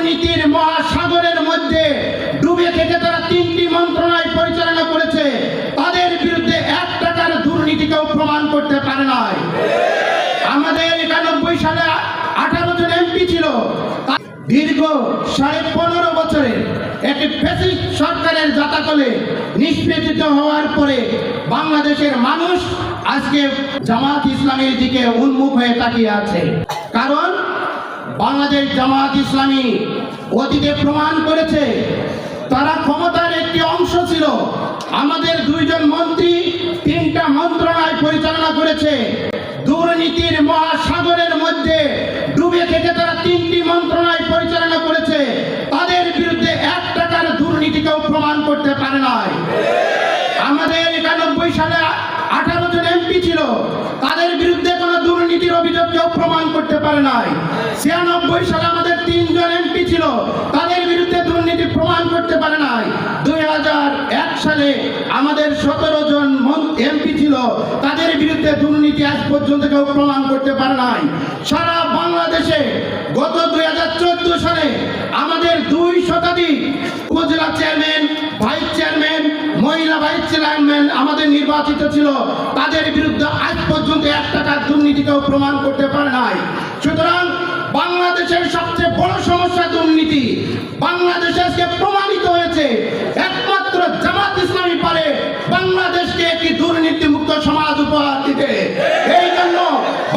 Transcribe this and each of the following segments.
দুর্নীতির মহাসাগরের মধ্যে ডুবে থেকে তারা তিনটি মন্ত্রণালয় পরিচালনা করেছে। তাদের বিরুদ্ধে এক টাকার দুর্নীতিকেও প্রমাণ করতে পারে নাই। আমাদের একানব্বই সালে আঠারো জন এমপি ছিল। দীর্ঘ সাড়ে পনেরো বছরে একটি ফ্যাসিস্ট সরকারের জাতাকলে নিষ্পেষিত হওয়ার পরে বাংলাদেশের মানুষ আজকে জামাত ইসলামের দিকে উন্মুখ হয়ে তাকিয়ে আছে। কারণ বাংলাদেশ জামাত ইসলামী অতীতে প্রমাণ করেছে, তারা ক্ষমতার একটি অংশ ছিল। আমাদের দুইজন মন্ত্রী তিনটা মন্ত্রণালয় পরিচালনা করেছে। দুর্নীতির মহাসাগরের মধ্যে ডুবে থেকে তারা তিনটি মন্ত্রণালয় পরিচালনা করেছে। তাদের বিরুদ্ধে এক টাকার দুর্নীতিকেও প্রমাণ করতে পারে নাই। আমাদের একানব্বই সালে আঠারো জন এমপি ছিল, তাদের বিরুদ্ধে দুর্নীতির অভিযোগ কেউ প্রমাণ করতে পারে নাই। ছিয়ানব্বই সালে আমাদের তিনজন এমপি ছিল, তাদের বিরুদ্ধে দুর্নীতি প্রমাণ করতে পারে নাই। দুই হাজার এক সালে আমাদের সতেরো জন এমপি ছিল, তাদের বিরুদ্ধে দুর্নীতি আজ পর্যন্ত কেউ প্রমাণ করতে পারে নাই। সারা বাংলাদেশে গত নির্বাচিত ছিল, তাদের বিরুদ্ধে আজ পর্যন্ত এক টাকার দুর্নীতিকেও প্রমাণ করতে পারে নাই। সুতরাং বাংলাদেশের সবচেয়ে বড় সমস্যা দুর্নীতি, বাংলাদেশে আজকে প্রমাণিত হয়েছে, একমাত্র জামাত ইসলামী পারে বাংলাদেশকে একটি দুর্নীতি মুক্ত সমাজ উপহার দিতে। এই জন্য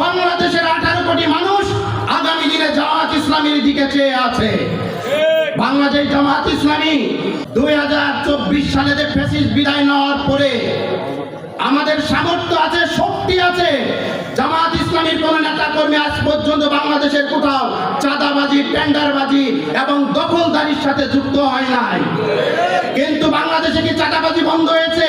বাংলাদেশের আঠারো কোটি মানুষ আগামী দিনে জামাত ইসলামীর দিকে চেয়ে আছে। বাংলাদেশ জামাত ইসলামী দুই হাজার চব্বিশ সালে যে ফেসিস বিদায় নেওয়ার পরে আমাদের সামর্থ্য আছে, শক্তি আছে, জামাত ইসলামীর কোন নেতা কর্মী আজ পর্যন্ত বাংলাদেশের কোথাও চাঁদাবাজি, টেন্ডারবাজি এবং দখলদারির সাথে যুক্ত হয় নাই। কিন্তু বাংলাদেশে কি চাঁদাবাজি বন্ধ হয়েছে?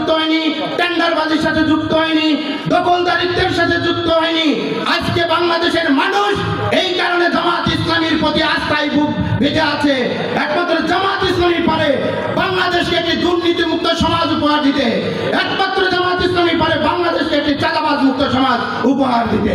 যুক্ত হয়নি, টেন্ডারবাজির সাথে যুক্ত হয়নি, দখলদারিত্বের সাথে যুক্ত হয়নি। আজকে বাংলাদেশের মানুষ এই কারণে জামাত ইসলামীর প্রতি আস্থায় বুক বেঁচে আছে। একমাত্র জামাত ইসলামী পারে বাংলাদেশকে একটি দুর্নীতিমুক্ত সমাজ উপহার দিতে। একমাত্র জামাত ইসলামী পারে বাংলাদেশকে একটি চাঁদাবাজ মুক্ত সমাজ উপহার দিতে।